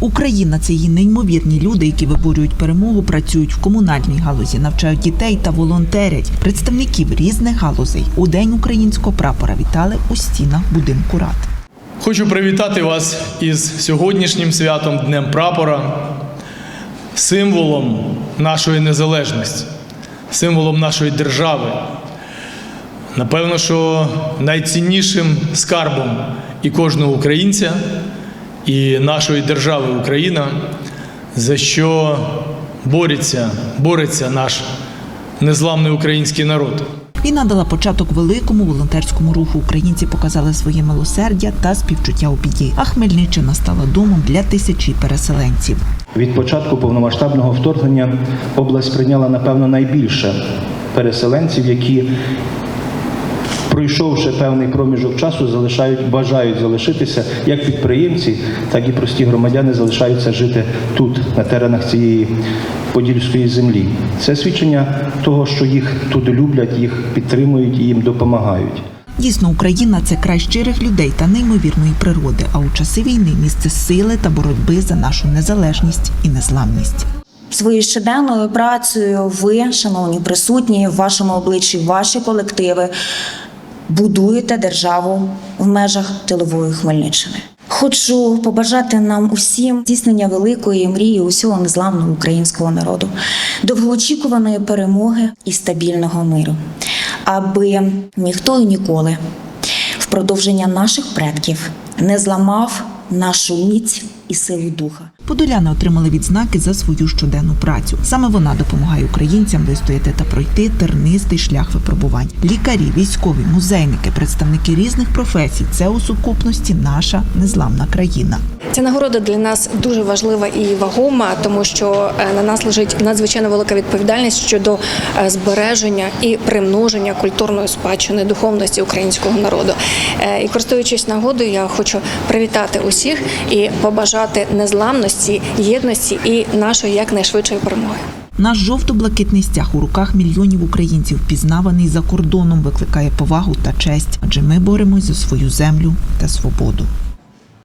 Україна це її неймовірні люди, які виборюють перемогу, працюють в комунальній галузі, навчають дітей та волонтерять. Представників різних галузей у день українського прапора вітали у стінах будинку рад. Хочу привітати вас із сьогоднішнім святом Днем Прапора, символом нашої незалежності, символом нашої держави. Напевно, що найціннішим скарбом і кожного українця, і нашої держави Україна, за що бореться, бореться наш незламний український народ. Війна дала початок великому волонтерському руху. Українці показали своє милосердя та співчуття у біді. А Хмельниччина стала домом для тисячі переселенців. Від початку повномасштабного вторгнення область прийняла, напевно, найбільше переселенців, які, пройшовши певний проміжок часу, залишають, бажають залишитися як підприємці, так і прості громадяни залишаються жити тут, на теренах цієї подільської землі. Це свідчення того, що їх тут люблять, їх підтримують і їм допомагають. Дійсно, Україна це край щирих людей та неймовірної природи. А у часи війни місце сили та боротьби за нашу незалежність і незламність. Своєю щоденною працею ви, шановні присутні, в вашому обличчі, ваші колективи будуєте державу в межах тилової Хмельниччини. Хочу побажати нам усім здійснення великої мрії усього незламного українського народу, довгоочікуваної перемоги і стабільного миру, аби ніхто і ніколи в продовження наших предків не зламав нашу міць і силу духа. Подоляни отримали відзнаки за свою щоденну працю. Саме вона допомагає українцям вистояти та пройти тернистий шлях випробувань. Лікарі, військові, музейники, представники різних професій це у сукупності наша незламна країна. Ця нагорода для нас дуже важлива і вагома, тому що е, на нас лежить надзвичайно велика відповідальність щодо е, збереження і примноження культурної спадщини духовності українського народу. Е, І користуючись нагодою, я хочу привітати усіх і побажати незламності, єдності і нашої якнайшвидшої перемоги. Наш жовто-блакитний стяг у руках мільйонів українців, пізнаваний за кордоном, викликає повагу та честь, адже ми боремось за свою землю та свободу.